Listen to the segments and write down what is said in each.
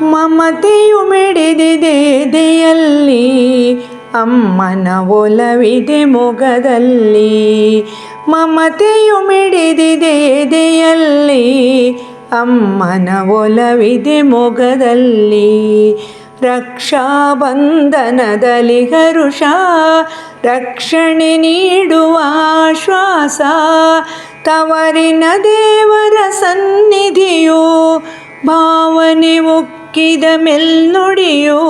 ಮಮತೆಯು ಮಿಡಿದಿದೆ ದೆಯಲ್ಲಿ. ಅಮ್ಮನ ಒಲವಿದೆ ಮೊಗದಲ್ಲಿ. ಮಮತೆಯು ಮಿಡಿದಿದೆ ದೆಯಲ್ಲಿ. ಅಮ್ಮನ ಒಲವಿದೆ ಮೊಗದಲ್ಲಿ. ರಕ್ಷಾಬಂಧನದಲ್ಲಿ ಹರುಷ. ರಕ್ಷಣೆ ನೀಡುವ ಶ್ವಾಸ ತವರಿನ ದೇವರ ಸನ್ನಿಧಿಯು ಭಾವನೆ ಮುಕ್ಕಿದ ಮೆಲ್ನುಡಿಯು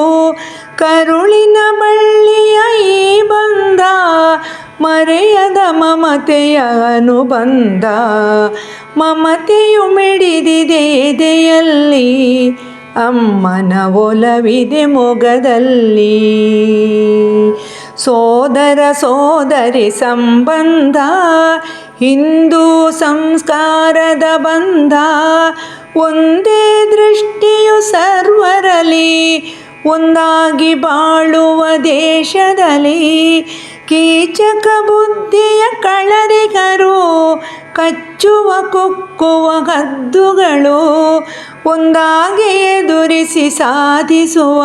ಕರುಳಿನ ಬಳ್ಳಿಯ ಈ ಬಂದ ಮರೆಯದ ಮಮತೆಯ ಅನುಬಂಧ. ಮಮತೆಯು ಮಿಡಿದಿದೆ ಎದೆಯಲ್ಲಿ, ಅಮ್ಮನ ಒಲವಿದೆ ಮೊಗದಲ್ಲಿ. ಸೋದರ ಸೋದರಿ ಸಂಬಂಧ, ಹಿಂದೂ ಸಂಸ್ಕಾರದ ಬಂಧ, ಒಂದೇ ದೃಷ್ಟಿಯು ಸರ್ವರಲಿ ಒಂದಾಗಿ ಬಾಳುವ ದೇಶದಲ್ಲಿ, ಕೀಚಕ ಬುದ್ಧಿಯ ಕಳರಿಗರು, ಕಚ್ಚುವ ಕುಕ್ಕುವ ಕದ್ದುಗಳು ಒಂದಾಗಿ ಎದುರಿಸಿ ಸಾಧಿಸುವ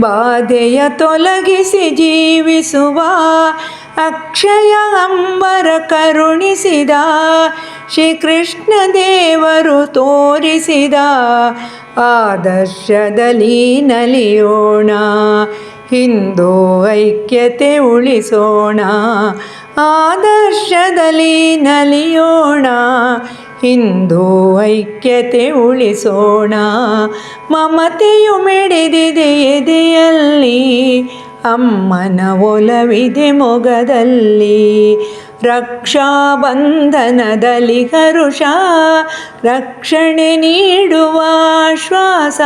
ಬಾಧೆಯ ತೊಲಗಿಸಿ ಜೀವಿಸುವ, ಅಕ್ಷಯ ಅಂಬರ ಕರುಣಿಸಿದ, ಶ್ರೀಕೃಷ್ಣ ದೇವರು ತೋರಿಸಿದ ಆದರ್ಶದಲ್ಲಿ ನಲಿಯೋಣ, ಹಿಂದೂ ಐಕ್ಯತೆ ಉಳಿಸೋಣ, ಆದರ್ಶದಲ್ಲಿ ನಲಿಯೋಣ. ಹಿಂದೂ ಐಕ್ಯತೆ ಉಳಿಸೋಣ. ಮಮತೆಯು ಮಿಡಿದಿದೆ ಎದೆಯಲ್ಲಿ, ಅಮ್ಮನ ಒಲವಿದೆ ಮೊಗದಲ್ಲಿ. ರಕ್ಷಾಬಂಧನದಲ್ಲಿ ಹರುಷ ರಕ್ಷಣೆ ನೀಡುವ ಶ್ವಾಸ.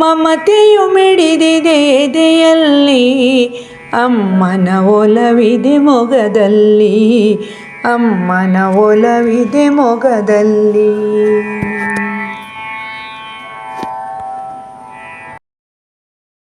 ಮಮತೆಯು ಮಿಡಿದಿದೆ ಎದೆಯಲ್ಲಿ, ಅಮ್ಮನ ಒಲವಿದೆ ಮೊಗದಲ್ಲಿ. ಅಮ್ಮನ ಒಲವಿದೆ ಮೊಗದಲ್ಲಿ.